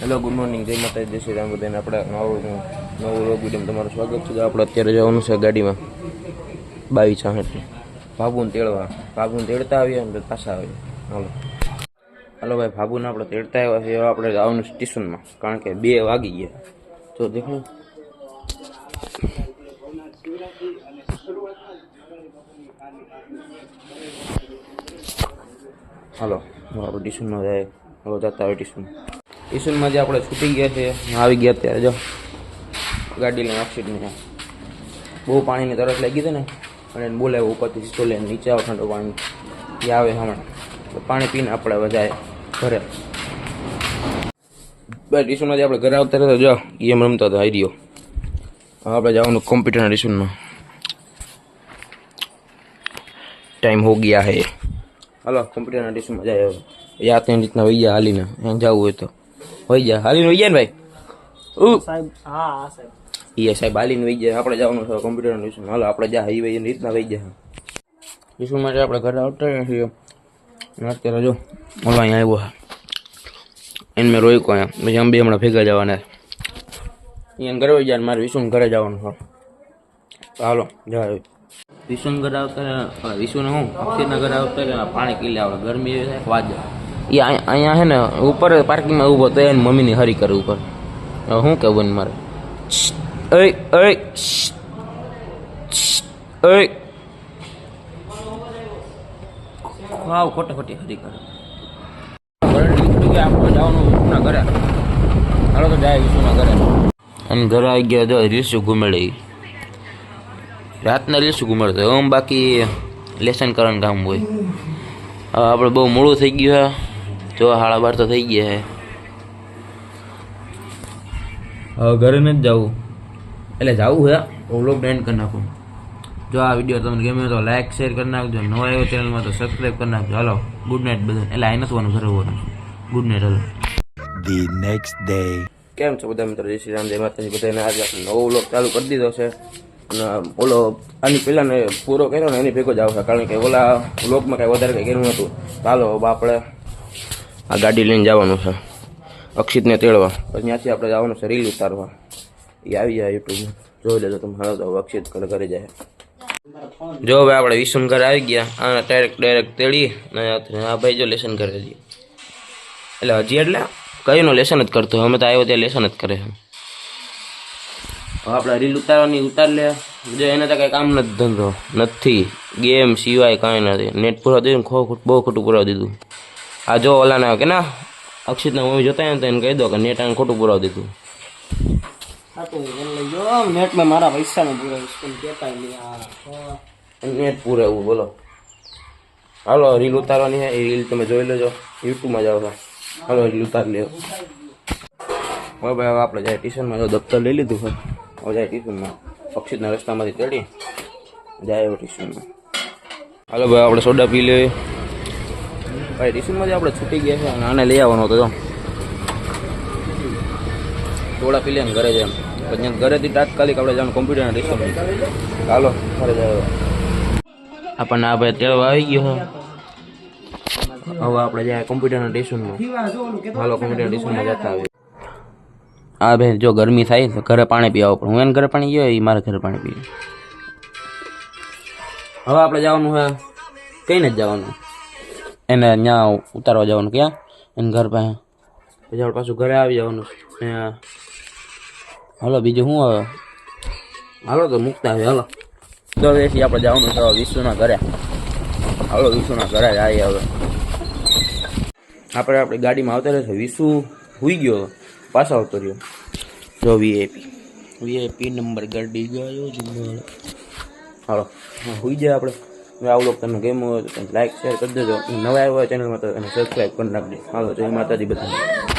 Hello good morning જય માતા જય શ્રી રામ. આપણે નવું નવું રોગ વીડિયો તમારું સ્વાગત છે. આપણે અત્યારે જવાનું છે ગાડીમાં. બાવીસ સાઠ ભાભુને તેડવા. ભાભુને તેડતા આવીએ અને પાછા આવીએ. હાલો. હાલો ભાઈ ભાભુને આપણે તેડતા આવ્યા છે આપણે આવવાનું સ્ટેશનમાં. કારણ કે બે વાગી ગયા. તો દેખો હાલો. આપણે ટ્યુશનમાં જાય. હવે જતા આવે ટ્યુશન ટ્યુશનમાં જે આપણે છૂટી ગયા છે આવી ગયા અત્યારે જો. ગાડી લઈને ઓક્સિજન બહુ પાણીની તરસ લાગી હતી ને, અને બોલાવ્યો ઉપરથી સીધો લઈને નીચે આવે ઠંડો પાણી. એ આવે હમણાં. પાણી પીને આપણે વધારે ઘરે. બસ ટ્યુશનમાં જે આપણે ઘરે આવતા હતા, જો, ગેમ રમતા હતા હારી રહ્યો આપણે જવાનું કોમ્પ્યુટરના ટ્યુશનમાં ટાઈમ હો ગયા હે. હાલો કોમ્પ્યુટરના ટ્યુશનમાં જાય હવે. યા તેની રીતના વૈયા હાલીને એમ જવું હોય તો. વહી જાય હાલીને જાય ને ભાઈ? સાહેબ હા સાહેબ. એ સાહેબ હાલીને વહી જાય આપણે જવાનું છે કોમ્પ્યુટરનું ટ્યુશન હાલો આપણે જા હાઈવે એની રીતના વહી જાય ટ્યુશન માટે આપણે ઘરે આવતા છીએ. અત્યારે જો ઓલો અહીંયા આવ્યો એને મેં રોક્યો અહીંયા પછી અમે બે હમણાં ભેગા જવાના અહીંયા ઘરે વહી જાય ને મારે વિશુને ઘરે જવાનું છે. હાલો જાય વિશુને ઘરે આવતા વિશુને હું અક્ષયના ઘરે આવતા પાણી કિલ્લે આવે ગરમી વાત વાજ એ અહીંયા છે ને ઉપર પાર્કિંગમાં ઊભો તો એને મમ્મીની હરી કરે ઉપર શું કહેવું ને મારે. વાવ, ખોટે, ખોટી હરી કરે. આપણે જવાનું વિષ્ણુના ઘરે હાલો તો જાય વિષ્ણુના અને ઘરે આવી ગયા તો રીસુ ઘુમેડી. રાતના રીસુ ઘુમેડતો. એમ બાકી લેસન કરવાનું કામ હોય. આપણે બહુ મોડું થઈ ગયું જો હાડા બાર તો થઈ ગયા છે હવે ઘરે નથી જવું. એટલે જવું હે. હું એન્ડ કરી નાખું. જો આ વીડિયો તમને ગમે તો લાઈક શેર કરી નાખજો. નવા આવ્યો ચેનલમાં તો સબસ્ક્રાઈબ કરી નાખજો. હાલો ગુડ નાઇટ બધા એટલે આ નથી વાનું ઘરે હોવાનું. ગુડ નાઇટ હાલો. ધી નેક્સ્ટ ડે કેમ છો બધા મિત્રો? જય શ્રી રામ જય માતાજી. બધાને આજે આપણે નવો વ્લોગ ચાલુ કરી દીધો છે. અને ઓલો આની પહેલાંને પૂરો કર્યો ને એની ભેગો જ આવશે. કારણ કે ઓલા વ્લોગમાં કાંઈ વધારે કંઈ કર્યું નહોતું. ચાલો હવે આપણે આ ગાડી લઈને જવાનું છે. અક્ષિતને તેડવા. પછી ત્યાંથી આપણે જવાનું છે રીલ ઉતારવા. એ આવી જાય યુટ્યુબમાં જોઈ લેજો તમે. હાલો તો અક્ષિત ઘરે ઘરે જાય. જો હવે આપણે વિષ્ણુ ઘરે આવી ગયા. આને ડાયરેક્ટ ડાયરેક્ટ તેડી અને આ ભાઈ જો લેસન કરે હજી એટલે હજી એટલે કઈનો લેસન જ કરતો અમે તો આવ્યો ત્યાં લેસન જ કરે છે. આપણે રીલ ઉતારવાની ઉતાર લે. જો એને તો કાંઈ કામ નથી ધંધો. નથી. ગેમ સિવાય કાંઈ નથી. નેટ પૂરા દીધું ખો બહુ ખોટું પૂરા દીધું. આ જો ઓલાને કે ના અક્ષિતના મમ્મી જોતા હોય ને તો એને કહી દો કે નેટ આને ખોટું પુરાવી દીધું. સાચું એટલે જો નેટમાં મારા પૈસા ને પૂરો સ્કૂલ કેતા નહીં નેટ પૂરેવું બોલો. હાલો રીલ ઉતારવાની હે. એ રીલ તમે જોઈ લેજો. યુટ્યુબમાં જાઓ હાલો રીલ ઉતારી લેજો હવે ભાઈ હવે આપણે જાય ટ્યુશનમાં જો દફતર લઈ લીધું હોય હવે જાય ટ્યુશનમાં અક્ષિતના રસ્તામાંથી ચડી. જાય ટ્યુશનમાં હાલો ભાઈ આપણે સોડા પી લઈએ. ભાઈ ટ્યુશનમાં આપણે છૂટી ગયા છે અને આને લઈ આવવાનો હતો, જો. સોડા પી લઈને ઘરે જાય પછી ઘરેથી તાત્કાલિક આપણે જવાનું કોમ્પ્યુટરના ટ્યુશન ચાલો ઘરે જાય આપણને આ ભાઈ તેડવા આવી ગયો હવે આપણે જાય કોમ્પ્યુટરના ટ્યુશનમાં હાલો કોમ્પ્યુટર ટ્યુશનમાં જતા આવીએ. હા બેન જો ગરમી થાય તો ઘરે પાણી પીવા પણ હું એને ઘરે પાણી ગયો એ મારે ઘરે પાણી પીવે. હવે આપણે જવાનું છે. કઈ નથી જવાનું? એને ત્યાં ઉતારવા જવાનું ક્યાં? એને ઘર પાસે. પછી આપણે પાછું ઘરે આવી જવાનું. ને હાલો બીજું શું હવે? હાલો તો મૂકતા આવે હાલો. તો દેશી આપણે જવાનું તો વિશુના ઘરે. હાલો વિશુના ઘરે જ આવીએ હવે. આપણે આપણી ગાડીમાં આવતા રહેશે વિશુ હુઈ ગયો. પાછો આવતો રહ્યો. જો વીઆઈપી વીઆઈપી નંબર ગાડી ગયો હાલો. હુઈ જાય આપણે. હવે આવું લોકો તમને ગેમ હોય તો લાઈક શેર કરી દેજો નવા આવ્યો ચેનલમાં તો એને સબસ્ક્રાઈબ કરી નાખજો હાલો જય માતાજી બધાને